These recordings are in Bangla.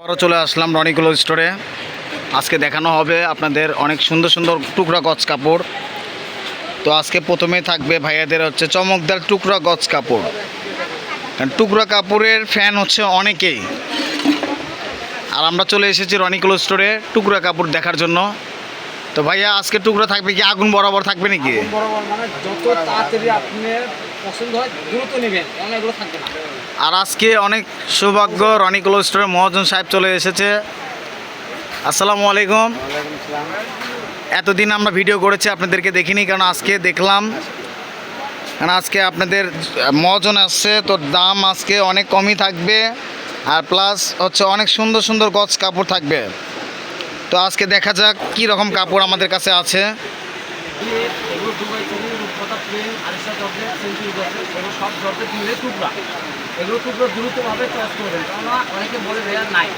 আবারও চলে আসলাম রনিকুলো স্টোরে আজকে দেখানো হবে আপনাদের অনেক সুন্দর সুন্দর টুকরা গজ কাপড়। তো আজকে প্রথমে থাকবে ভাইয়াদের হচ্ছে চমকদার টুকরা গজ কাপড়। কারণ টুকরা কাপড়ের ফ্যান হচ্ছে অনেকেই। আর আমরা চলে এসেছি রনিকুলো স্টোরে টুকরা কাপড় দেখার জন্য। তো ভাইয়া, আজকে টুকরা থাকবে কি? আগুন বরাবর থাকবে নাকি? পছন্দ হয় দ্রুত নেবেন কারণ এগুলো থাকবে না। আর আজকে অনেক সৌভাগ্য রনিকুলো স্টোরে মহাজন সাহেব চলে এসেছে। আসসালামু আলাইকুম। এতদিন আমরা ভিডিও করেছি আপনাদেরকে দেখিনি কারণ আজকে দেখলাম। কারণ আজকে আপনাদের মহাজন আসছে তো দাম আজকে অনেক কমই থাকবে। আর প্লাস হচ্ছে অনেক সুন্দর সুন্দর গছ কাপড় থাকবে। তো আজকে দেখা যাক কী রকম কাপড় আমাদের কাছে আছে। প্লেন আরিসা জর্জেট সেঞ্চুরি জর্জেট এগুলো সব জর্জেট মিলে টুকরা। এগুলো টুকরো দ্রুতভাবে চয়েস করবেন কেননা অনেকে বলে রেয়ার নাই।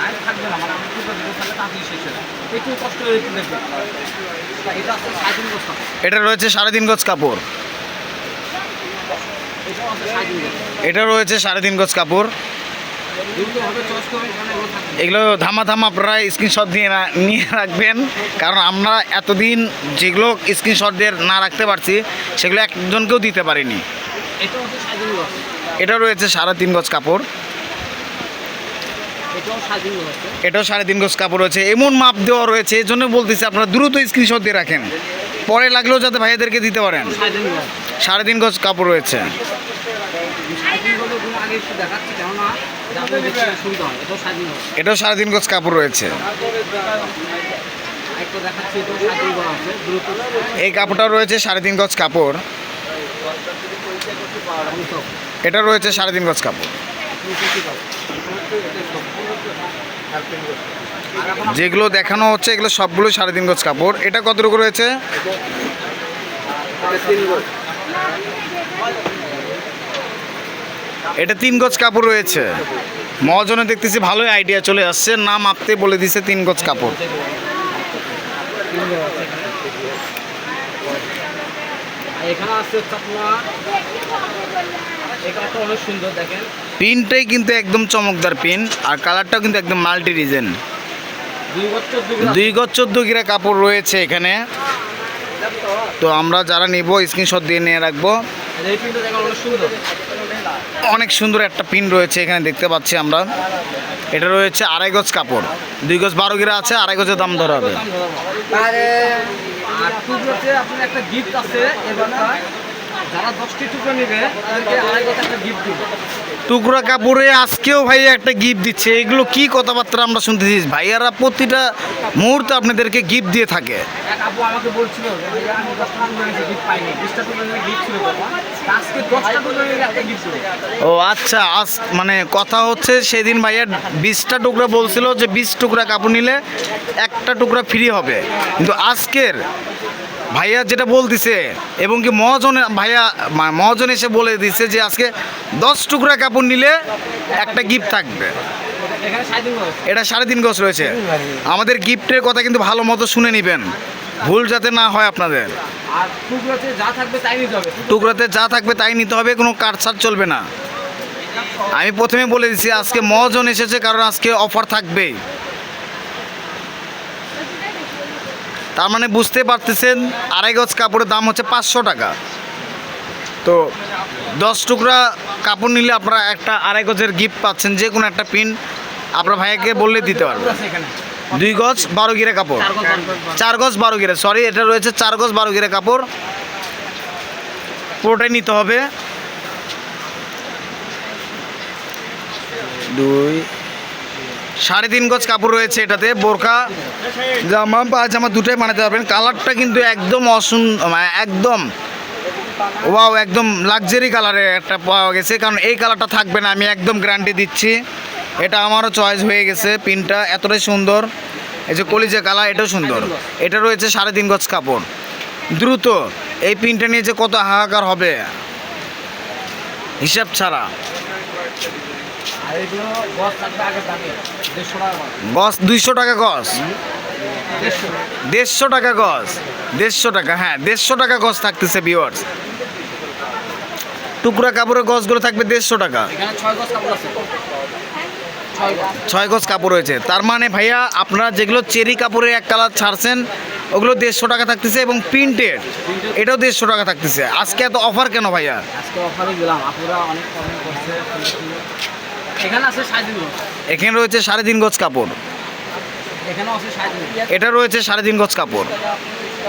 নাই থাকবে না মানে আমি টুকরো দিতে থাকলে তাড়াতাড়ি শেষ হয়ে যায়। একটু কষ্ট হয়ে একটু দেখবেন। এটা আছে সাড়ে তিন বস্তা এটা রয়েছে সাড়ে তিন গজ কাপড়। এটা রয়েছে সাড়ে তিন গজ কাপড় দ্রুতভাবে চয়েস করবেন কারণ এগুলো ধামা ধামা আপনারা স্ক্রিনশট দিয়ে নিয়ে রাখবেন। কারণ আমরা এতদিন যেগুলো স্ক্রিনশট দিয়ে না রাখতে পারছি, সেগুলো একজনকেও দিতে পারিনি। এটা রয়েছে সাড়ে তিন গজ কাপড়। এটাও সাড়ে তিন গজ কাপড় রয়েছে। এমন মাপ দেওয়া রয়েছে, এই জন্য বলতেছি আপনারা দ্রুত স্ক্রিনশট দিয়ে রাখেন। পরে লাগলেও যাতে ভাইয়াদেরকে দিতে পারেন। সাড়ে তিন গজ কাপড় রয়েছে। এটাও সাড়ে তিন গজ কাপড় রয়েছে। এই কাপড়টা রয়েছে সাড়ে তিন গজ কাপড়। এটা রয়েছে সাড়ে তিন গজ কাপড়। যেগুলো দেখানো হচ্ছে, এগুলো সবগুলো সাড়ে তিন গজ কাপড়। এটা কতটুকু রয়েছে? এটা তিন গজ কাপড় রয়েছে। মহাজনে দেখতেছি ভালোই আইডিয়া চলে আসছে। নাম আপতে বলে দিছে তিন গজ কাপড়। এখানে আছে হচ্ছে আপনার এখানে একটা অনেক সুন্দর দেখেন। পিনটাই কিন্তু একদম চমকদার পিন আর কালারটাও কিন্তু একদম মাল্টি ডিজাইন দুই গজ চোদ্দ গিরা কাপড় রয়েছে এখানে। তো আমরা যারা নিব স্ক্রিনশট দিয়ে নিয়ে রাখব। সুন্দর। অনেক সুন্দর একটা পিন রয়েছে, এখানে দেখতে পাচ্ছি আমরা। এটা রয়েছে আড়াই গজ কাপড়। দুই গজ বারো গিরা আছে, আড়াই গজের দাম ধরা হবে। যারা দশটি টুকরো নেবে তাদেরকে আড়াই কথা গিফট দিব। টুকরা কাপড়ে আজকেও ভাই একটা গিফট দিচ্ছে। এগুলো কি কথাবার্তা আমরা শুনতেছি? ভাইয়ারা প্রতিটা মুহূর্তে আপনাদেরকে গিফট দিয়ে থাকে। আপু আমাকে বলছিল আমি দশটা টুকরো গিফট পাইনি। বিশটা টুকরো গিফট ছিল আজকে দশটা টুকরো একটা গিফট ও আচ্ছা আজ মানে কথা হচ্ছে সেদিন ভাইয়া বিশটা টুকরা বলছিল যে বিশ টুকরা কাপড় নিলে একটা টুকরা ফ্রি হবে। কিন্তু আজকের ভাইয়া যেটা বলতিছে এবং কি মহাজনে ভাইয়া মহাজন এসে বলে দিচ্ছে যে আজকে দশ টুকরা কাপড় নিলে একটা গিফট থাকবে। এটা সাড়ে তিন গজ রয়েছে। আমাদের গিফটের কথা কিন্তু ভালো মতো শুনে নেবেন। ভুল যাতে না হয় আপনাদের। আর টুকরোতে যা থাকবে তাই নিতে হবে। টুকরাতে যা থাকবে তাই নিতে হবে কোনো কাটছাট চলবে না। আমি প্রথমে বলে দিচ্ছি আজকে মহাজন এসেছে কারণ আজকে অফার থাকবেই। তার মানে বুঝতে পারতেছেন আড়াই গজ কাপড়ের দাম হচ্ছে পাঁচশো টাকা। তো দশ টুকরা কাপড় নিলে আপনারা একটা আড়াই গজের গিফট পাচ্ছেন যে কোনো একটা পিন আপনার ভাইয়াকে বললে দিতে পারবে আছে এখানে দুই গজ বারো গিরে কাপড়। চার গজ বারো চার গজ বারো গিরে সরি এটা রয়েছে চার গজ বারো গিরে কাপড়। পুরোটাই নিতে হবে। দুই সাড়ে তিন গজ কাপড় রয়েছে এটাতে বোরকা জামা, পায়জামা দুটোই বানাতে পারবেন। কালারটা কিন্তু একদম অসুন মানে একদম ওয়াও একদম লাক্সারি কালারের একটা পাওয়া গেছে। কারণ এই কালারটা থাকবে না, আমি একদম গ্যারান্টি দিচ্ছি। এটা আমারও চয়েস হয়ে গেছে, পিনটা এতটাই সুন্দর। এই যে কলিজা কালার এটাও সুন্দর। এটা রয়েছে সাড়ে তিন গজ কাপড়। দ্রুত, এই পিনটা নিয়ে যে কত হাহাকার হবে, হিসাব ছাড়া। গছ। দুইশো টাকা গজ। দেড়শো টাকা। গজ। দেড়শো টাকা হ্যাঁ দেড়শো টাকা গজ থাকতেছে টুকরা কাপড়ের গজগুলো থাকবে দেড়শো টাকা। ছয় গজ কাপড় কাপড় রয়েছে। তার মানে ভাইয়া আপনারা যেগুলো চেরি কাপড়ের এক কালার ছাড়ছেন ওগুলো দেড়শো টাকা থাকতেছে এবং প্রিন্টেড এটাও দেড়শো টাকা থাকতেছে। আজকে এত অফার কেন ভাইয়া? আজকে অফারে দিলাম। আপুরা অনেক এখানে আছে সাড়ে তিন এখানে রয়েছে সাড়ে তিন গজ কাপড়। আছে এটা রয়েছে সাড়ে তিন গজ কাপড়।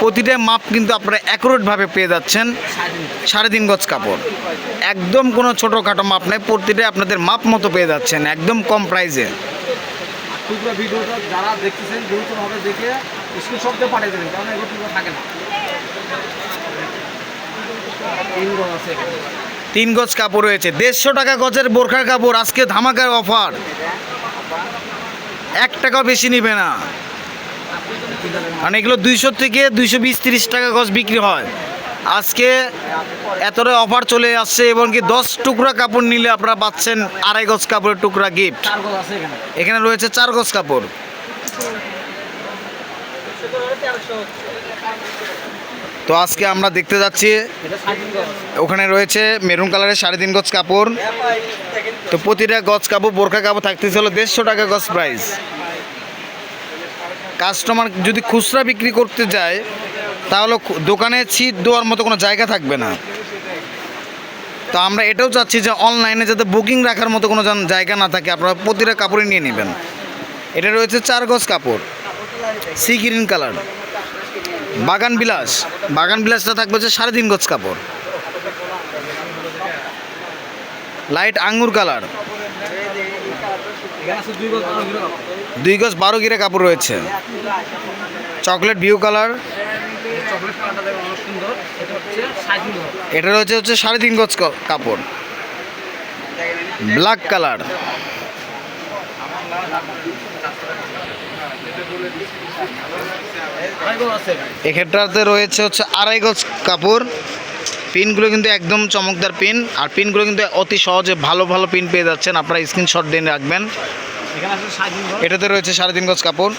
প্রতিটা মাপ কিন্তু আপনারা অ্যাকুরেটভাবে পেয়ে যাচ্ছেন সাড়ে তিন গজ। কাপড়। একদম কোনো ছোটোখাটো মাপ নেই প্রতিটা আপনাদের মাপ মতো পেয়ে যাচ্ছেন একদম কম প্রাইসে। ভিডিওটা যারা দেখতেছেন গুরুত্বভাবে দেখে স্ক্রিনশট দিয়ে পাঠিয়ে দেবেন কারণ এগুলো টুকরো থাকে না। তিন গজ আছে এখানে। তিন গজ কাপড় রয়েছে। দেড়শো টাকা গজের বোরখার কাপড়, আজকে ধামাকার অফার। এক টাকা বেশি নিবে না। কারণ এগুলো দুইশো থেকে দুইশো বিশ তিরিশ টাকা গজ বিক্রি হয়। আজকে এতটা অফার চলে আসছে এবং কি দশ টুকরা কাপড় নিলে আপনারা পাচ্ছেন আড়াই গজ কাপড়ের টুকরা গিফট এখানে রয়েছে চার গজ কাপড়। তো আজকে আমরা দেখতে যাচ্ছি, ওখানে রয়েছে মেরুন কালারের সাড়ে তিন গজ কাপড়। তো প্রতিটা গজ কাপড়, বোরখা কাপড় হলো দেড়শো টাকা গজ প্রাইস কাস্টমার যদি খুচরা বিক্রি করতে যায়, তাহলে দোকানে ছিট দেওয়ার মতো কোনো জায়গা থাকবে না। তো আমরা এটাও চাচ্ছি যে অনলাইনে যাতে বুকিং রাখার মতো কোনো জায়গা না থাকে, আপনারা প্রতিটা কাপড়ে নিয়ে নেবেন। এটা রয়েছে চার গজ কাপড়। Sea green colour. বাগান বিলাস। বাগান বিলাসটা থাকবে হচ্ছে সাড়ে তিন গজ কাপড়। লাইট আঙ্গুর কালার। দুই গজ বারো গিরে কাপড় রয়েছে। Chocolate view colour. এটা রয়েছে হচ্ছে সাড়ে তিন গজ কাপড়। ব্ল্যাক কালার আড়াই গজ আছে এখানে এক্ষেত্রে রয়েছে হচ্ছে আড়াই গজ কাপড়। পিনগুলো কিন্তু একদম চমকদার পিন। আর পিনগুলো কিন্তু অতি সহজে ভালো ভালো পিন পেয়ে যাচ্ছেন। আপনারা স্ক্রিনশট দিয়ে রাখবেন। এটাতে রয়েছে সাড়ে তিন গজ কাপড়।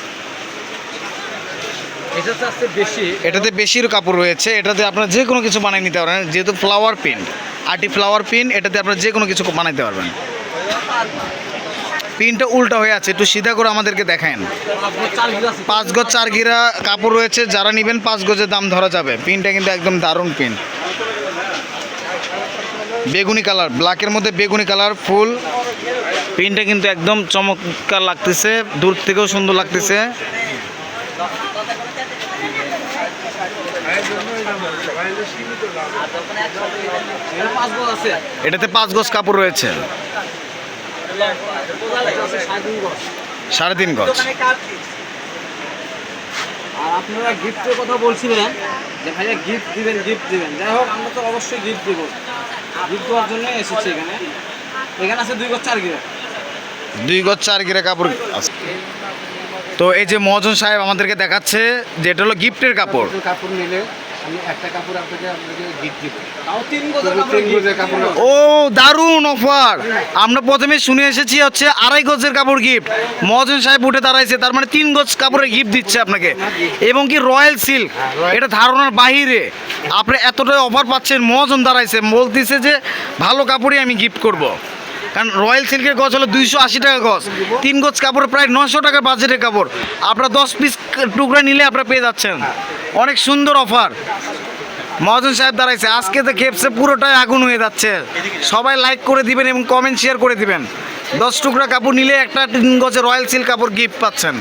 এটাতে বেশির কাপড় রয়েছে। এটাতে আপনারা যে কোনো কিছু বানিয়ে নিতে পারবেন। যেহেতু flower pin arty flower pin এটাতে আপনারা যে কোনো কিছু বানাইতে পারবেন। পিনটা উল্টা হয়ে আছে, একটু সিধা করে আমাদেরকে দেখান পাঁচ গজ চার গিরা কাপড় রয়েছে, যারা নেবেন পাঁচ গজের দাম ধরা যাবে। পিনটা কিন্তু একদম দারুণ পিন। বেগুনি কালার, ব্ল্যাকের মধ্যে বেগুনি কালার, ফুল। পিনটা কিন্তু একদম চমৎকার লাগতেছে, দূর থেকেও সুন্দর লাগতেছে। এটাতে পাঁচ গজ কাপড় রয়েছে। সাড়ে তিন গজ। আর আপনারা গিফটের কথা বলছিলেন যে ভাইয়া গিফট দিবেন গিফট দিবেন। যাই হোক আমরা তো অবশ্যই গিফট দিব। গিফট দেওয়ার জন্য এসেছি এখানে। এখানে আছে দুই গজ চার গিরা। দুই গজ চার গিরা কাপড় আছে। তো এই যে মহাজন সাহেব আমাদেরকে দেখাচ্ছে যে এটা হলো গিফটের কাপড়। কাপড় নিলে আমি একটা কাপড় আপনাকে আপনাকে গিফট দিব। তাও তিন গজের কাপড় তিন গজের কাপড় না। ও দারুণ অফার আমরা প্রথমে শুনে এসেছি হচ্ছে আড়াই গজের কাপড় গিফট মহাজন সাহেব উঠে দাঁড়াইছে তার মানে তিন গজ কাপড়ের গিফট দিচ্ছে আপনাকে। এবং কি রয়্যাল সিল্ক এটা ধারণার বাহিরে। আপনি এতটাই অফার পাচ্ছেন মহাজন দাঁড়াইছে বলতেছে যে ভালো কাপড়ই আমি গিফট করব। কারণ রয়্যাল সিল্কের গজ হলো দুইশো আশি টাকা গজ। তিন গজ কাপড় প্রায় নশো টাকার বাজেটের কাপড়। আপনার দশ পিস টুকরা নিলে আপনারা পেয়ে যাচ্ছেন। অনেক সুন্দর অফার। মহাজন সাহেব দাঁড়াইছে। আজকে তো খেপসে পুরোটাই আগুন হয়ে যাচ্ছে। সবাই লাইক করে দিবেন এবং কমেন্ট শেয়ার করে দিবেন। দশ টুকরা কাপড় নিলে একটা তিন গজের রয়্যাল সিল্ক কাপড় গিফট পাচ্ছেন।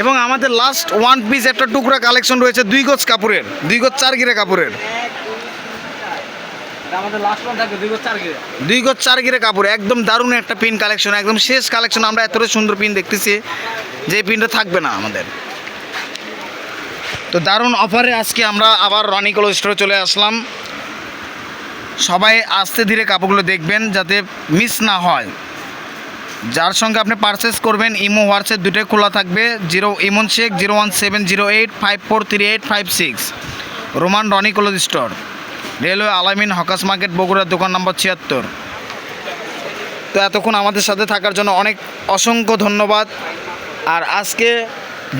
এবং আমাদের লাস্ট ওয়ান পিস একটা টুকরা কালেকশন রয়েছে দুই গজ কাপড়ের দুই গজ চার গিরে কাপড়ের। গজ দুই গজ চার গিরে কাপড় একদম দারুণ একটা পিন কালেকশন একদম শেষ কালেকশন আমরা এতটাই সুন্দর পিন দেখতেছি যে পিনটা থাকবে না আমাদের। তো দারুণ অফারে আজকে আমরা আবার রনিকল স্টোরে চলে আসলাম। সবাই আস্তে ধীরে কাপড়গুলো দেখবেন যাতে মিস না হয়। যার সঙ্গে আপনি পারচেস করবেন, ইমো, হোয়াটসঅ্যাপ দুটোই খোলা থাকবে। Zero Emon Sheikh, zero one seven zero eight, five four three eight, five six. Roman Rony cloth store. Railway Alamin, hawkers market, বগুড়ার দোকান নম্বর ছিয়াত্তর। তো এতক্ষণ আমাদের সাথে থাকার জন্য অনেক অসংখ্য ধন্যবাদ। আর আজকে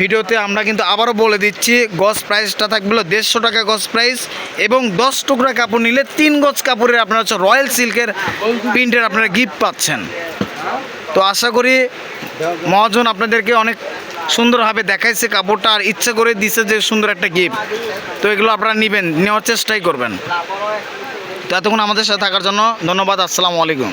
ভিডিওতে আমরা কিন্তু আবারও বলে দিচ্ছি গজ প্রাইসটা থাকবে দেড়শো টাকা গজ প্রাইস এবং দশ টুকরা কাপড় নিলে তিন গজ কাপড়ের আপনার হচ্ছে রয়্যাল সিল্কের প্রিন্টের আপনারা গিফট পাচ্ছেন। তো আশা করি মহাজন আপনাদেরকে অনেক সুন্দরভাবে দেখাইছে কাপড়টা আর ইচ্ছা করে দিছে যে সুন্দর একটা গিফট তো এগুলো আপনারা নেবেন, নেওয়ার চেষ্টাই করবেন। তো এতক্ষণ আমাদের সাথে থাকার জন্য ধন্যবাদ, আসসালামু আলাইকুম।